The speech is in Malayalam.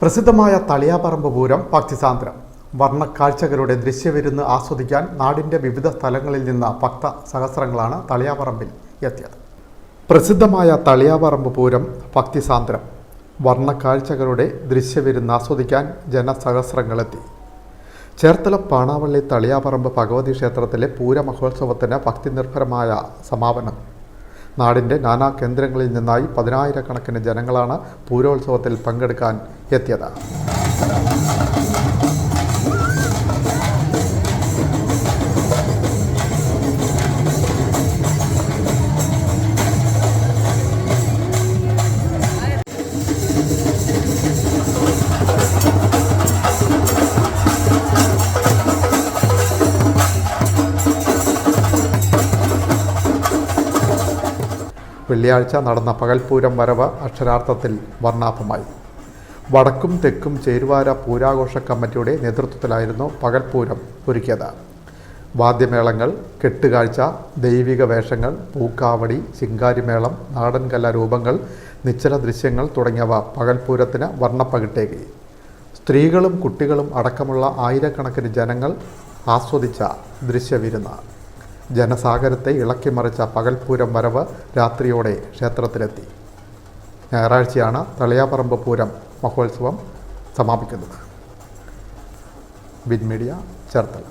പ്രസിദ്ധമായ തളിയാപറമ്പ് പൂരം ഭക്തിസാന്ദ്രം. വർണക്കാഴ്ചകളുടെ ദൃശ്യവിരുന്ന് ആസ്വദിക്കാൻ നാടിന്റെ വിവിധ സ്ഥലങ്ങളിൽ നിന്ന് ഭക്ത സഹസ്രങ്ങളാണ് തളിയാപറമ്പിൽ എത്തിയത്. പ്രസിദ്ധമായ തളിയാപറമ്പ് പൂരം ഭക്തിസാന്ദ്രം. വർണക്കാഴ്ചകളുടെ ദൃശ്യവിരുന്ന് ആസ്വദിക്കാൻ ജനസഹസ്രങ്ങളെത്തി ചേർത്തല പാണാവള്ളി തളിയാപറമ്പ് ഭഗവതി ക്ഷേത്രത്തിലെ പൂരമഹോത്സവത്തിന് ഭക്തിനിർഭരമായ സമാപനം. നാടിന്റെ നാനാ കേന്ദ്രങ്ങളിൽ നിന്നായി പതിനായിരക്കണക്കിന് ജനങ്ങളാണ് പൂരോത്സവത്തിൽ പങ്കെടുക്കാൻ എത്തിയത്. വെള്ളിയാഴ്ച നടന്ന പകൽപൂരം വരവ് അക്ഷരാർത്ഥത്തിൽ വർണാഭമായി. വടക്കും തെക്കും ചേരുവാര പൂരാഘോഷ കമ്മിറ്റിയുടെ നേതൃത്വത്തിലായിരുന്നു പകൽപൂരം ഒരുക്കിയത്. വാദ്യമേളങ്ങൾ കെട്ടുകാഴ്ച ദൈവിക വേഷങ്ങൾ പൂക്കാവടി ശിങ്കാരിമേളം നാടൻ കലാരൂപങ്ങൾ നിശ്ചല ദൃശ്യങ്ങൾ തുടങ്ങിയവ പകൽപൂരത്തിന് വർണപ്പകിട്ടേകി. സ്ത്രീകളും കുട്ടികളും അടക്കമുള്ള ആയിരക്കണക്കിന് ജനങ്ങൾ ആസ്വദിച്ച ദൃശ്യവിരുന്ന്. ജനസാഗരത്തെ ഇളക്കിമറിച്ച പകൽപൂരം വരവ് രാത്രിയോടെ ക്ഷേത്രത്തിലെത്തി. ഞായറാഴ്ചയാണ് തളിയാപറമ്പ് പൂരം മഹോത്സവം സമാപിക്കുന്നത്. Bin media Cherthala.